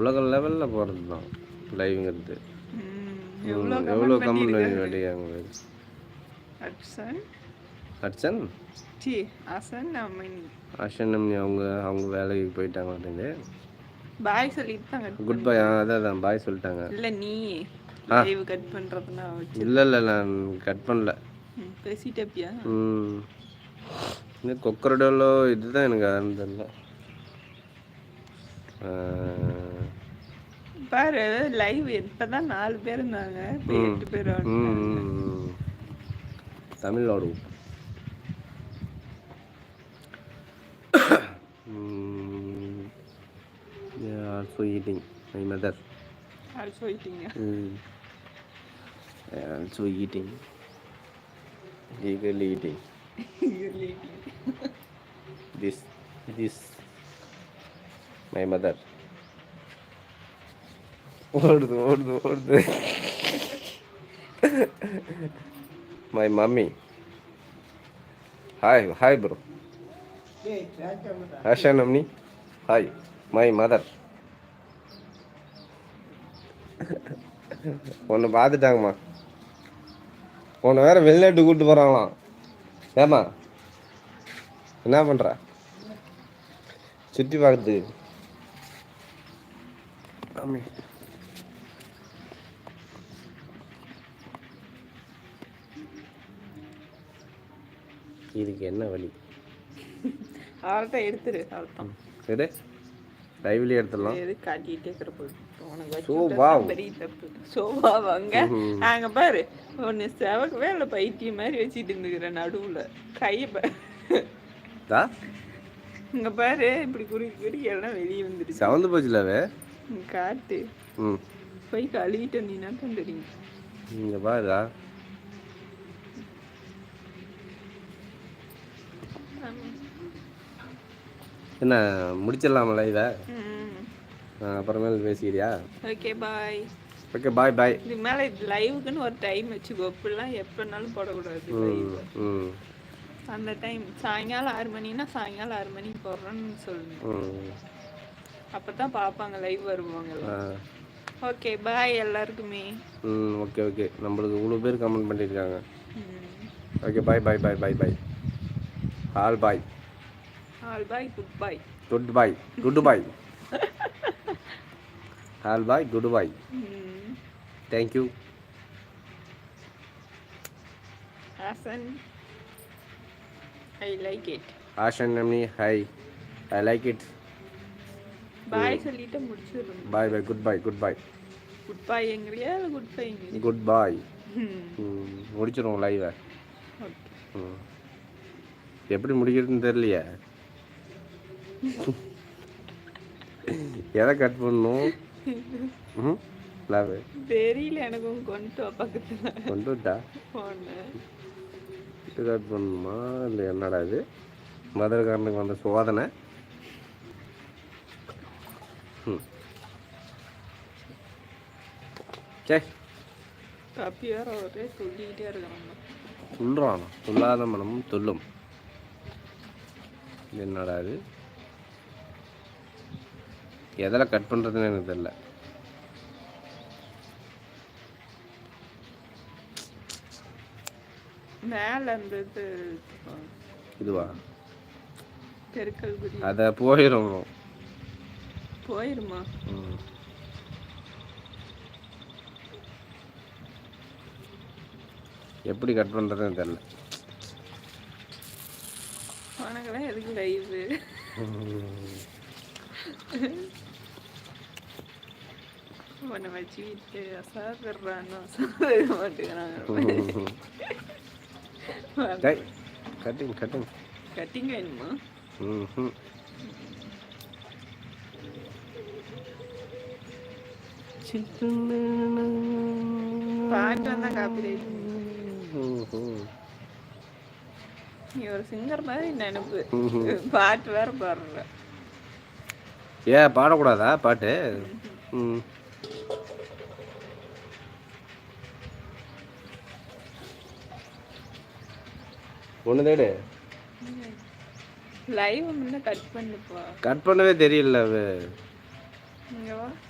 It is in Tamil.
உலக லெவலில் போகிறது தான் லைவ்ங்கிறது எவ்வளோ கமெண்ட் பண்ணியிருக்காரு வேண்டியாங்க அட்சன் அர்ச்சன் சி அசன் அம்மனி அர்ச்சன் அம்மனி அவங்க அவங்க வேலைக்கு போயிட்டாங்க அப்படின்னு பாய் சொல்லிட்டு தான் கட் பை அதான் அதான் பாய் சொல்லிட்டாங்க. இல்லை நீ. லைவ் கட் பண்ணுறதுனா இல்லை இல்லை நான் கட் பண்ணல. பேசிட்டப்பியா? ம். இந்த கொக்கரடோலோ இதுதான் எனக்கு தெரியல. ஆஹ், பாரு லைவ் இப்பதான் நாலு பேர் இருந்தாங்க. எட்டு பேர். Tamil Nadu also eating my mother also போயிட்டீங்க also eating eagerly eating. This this. My mother. ஓடுது ஓடுது ஓடுது. My mummy hi hi bro Asha நம்னி hi my mother ஒன்று பார்த்துட்டாங்கம்மா. உன்னை வேற வெளிநாட்டு கூப்பிட்டு போகிறாங்களாம் ஏம்மா? என்ன பண்ணுற சுற்றி பார்க்குது இதுக்கு என்ன வழி? அவர்கிட்ட எடுத்துரு அர்த்தம் எடு லைவ்லி எடுத்துடலாம். எது விட்டது wow. தான் பெரிய தப்பு. சோபா வாங்க அங்க பாரு ஒன்னு செவக்கவே இல்லை பைத்தியம் மாதிரி வச்சுட்டு இருந்துக்கிறேன் நடுவுல. கையை இங்க பாரு இப்படி குறுக்கி குறுக்கி எல்லாம் வெளியே வந்துடுச்சு செவந்து போச்சுலவே நீ காட்டு. ம். போய் கழுவிட்டு வந்தீங்கன்னா தான் தெரியும். இங்கே பாருதா என்ன முடிச்சிடலாமல இதை? அப்புறமேல் பேசிக்கிறியா? Okay bye. ஓகே பாய் பாய். இது மேல லைவுக்குன்னு ஒரு டைம் வச்சுக்கோ. இப்படிலாம் எப்படினாலும் போடக்கூடாது அந்த டைம் சாயங்காலம் ஆறு மணினா சாயங்காலம் ஆறு மணிக்கு போடுறோன்னு சொல்லணும் ம். அப்பதான் பார்ப்பாங்க லைவ் வருவாங்க ஓகே பாய் எல்லாருக்குமே. ம் ஓகே ஓகே. நம்மளுக்கு இவ்வளோ பேர் கமெண்ட் பண்ணியிருக்காங்க. Okay bye bye bye bye bye. All bye. All bye good bye good bye good bye all bye good bye thank you Hasan I like it hi I like it bye சொல்லிட்டு முடிச்சிடுறோம் bye bye good bye good bye good bye எங்களையா இல்லை குட் பை எங்களையா குட் பாய் முடிச்சிடுவோம் லைவை ம் எப்படி முடிக்கிறதுன்னு தெரியலையே? எதை கட் பண்ணணும்? ம்? லாவே தெரியல எனக்கும் கொண்டு பக்கத்துல. கொண்டு விட்டா இது கட் பண்ணணுமா இல்லை என்னடா இது? மதுரக்காரனுக்கு வந்த சோதனை. ம். சே. காப்பி வேற ஒரே சொல்லிக்கிட்டே இருக்கிறாங்க துள்ளுறான் துள்ளாத மனமும் இது என்னடா இது? எதில் கட் பண்ணுறதுன்னு எனக்கு தெரியல. மேல இது இதுவா? பெருக்கல் அதை போயிடும் போயிருமா. எப்படி கட் பண்ணுறதுன்னு தெரில உனக்கெல்லாம் எதுக்கு லைவு உன்னை வச்சுக்கிட்டு அசாதுறான்னு அசாத மாட்டேங்கிறாங்க டேய் கட்டிங் கட்டிங் கட்டிங் வேணுமா ம் பாட்டு வந்தா காப்பி நீ ஒரு சிங்கர் மாதிரி நினைப்பு பாட்டு வேற பாடுற ஏ பாடக்கூடாதா? பாட்டு? ம். ஒன்று தேடு. லைவ் முன்ன கட் பண்ணுப்பா. கட் பண்ணவே தெரியல